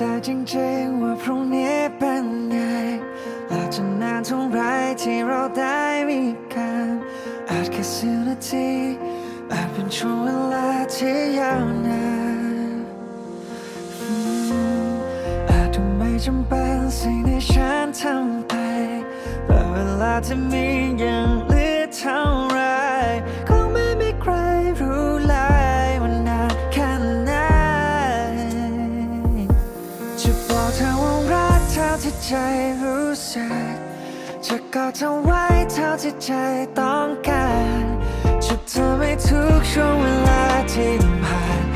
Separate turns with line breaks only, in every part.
ได้จริงๆว่าพรุ่งนี้เป็นไง อาจจะนานเท่าไรที่เราได้มีกันอาจแค่สิบนาทีอาจเป็นช่วงเวลาที่ยาวนานอาจจะไม่จำเป็นสิ่งที่ฉันทำไปแต่เวลาที่มียัง ใจรู้สึกจะกอดเธอไว้เท่าที่ใจต้องการ จะทำให้ทุกช่วงเวลาที่ผ่าน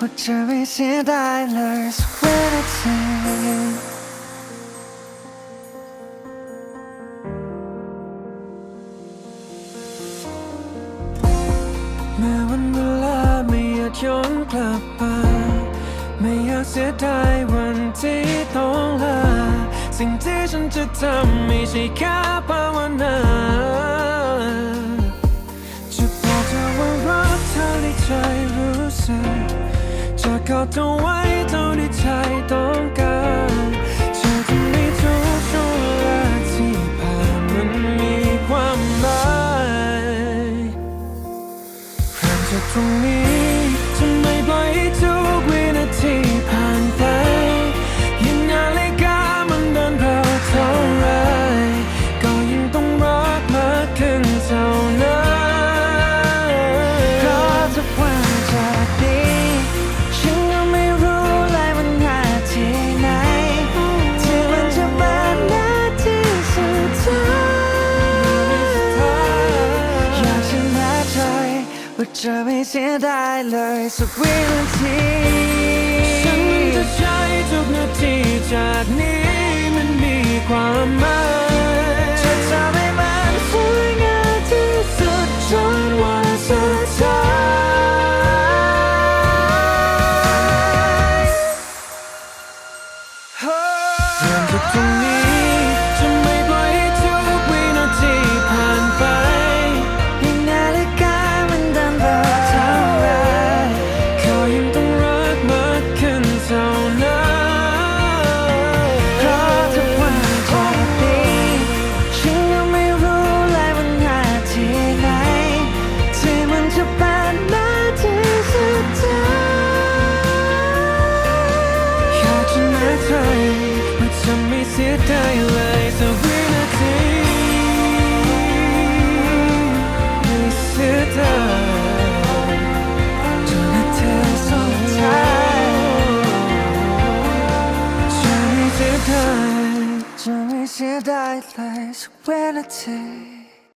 ว่าจะไม่เสียดายเลยสักวินาทีแม้วันเวลาไม่อยากย้อนกลับไป ไม่อยากเสียดายวันที่ต้องลา สิ่งที่ฉันจะทำไม่ใช่แค่ภาวนา จะกอดเธอไว้เท่าที่ใจต้องการเธอทำให้ทุกช่วงเวลาที่ผ่านมันมีความหมายเริ่มจากตรงนี้ ว่าจะไม่เสียดายเลยสักวินาทีฉันจะใช้ทุกนาทีจากนี้มันมีความหมายจะทำให้มันสวยงามที่สุดจนวันสุดท้าย จะไม่เสีย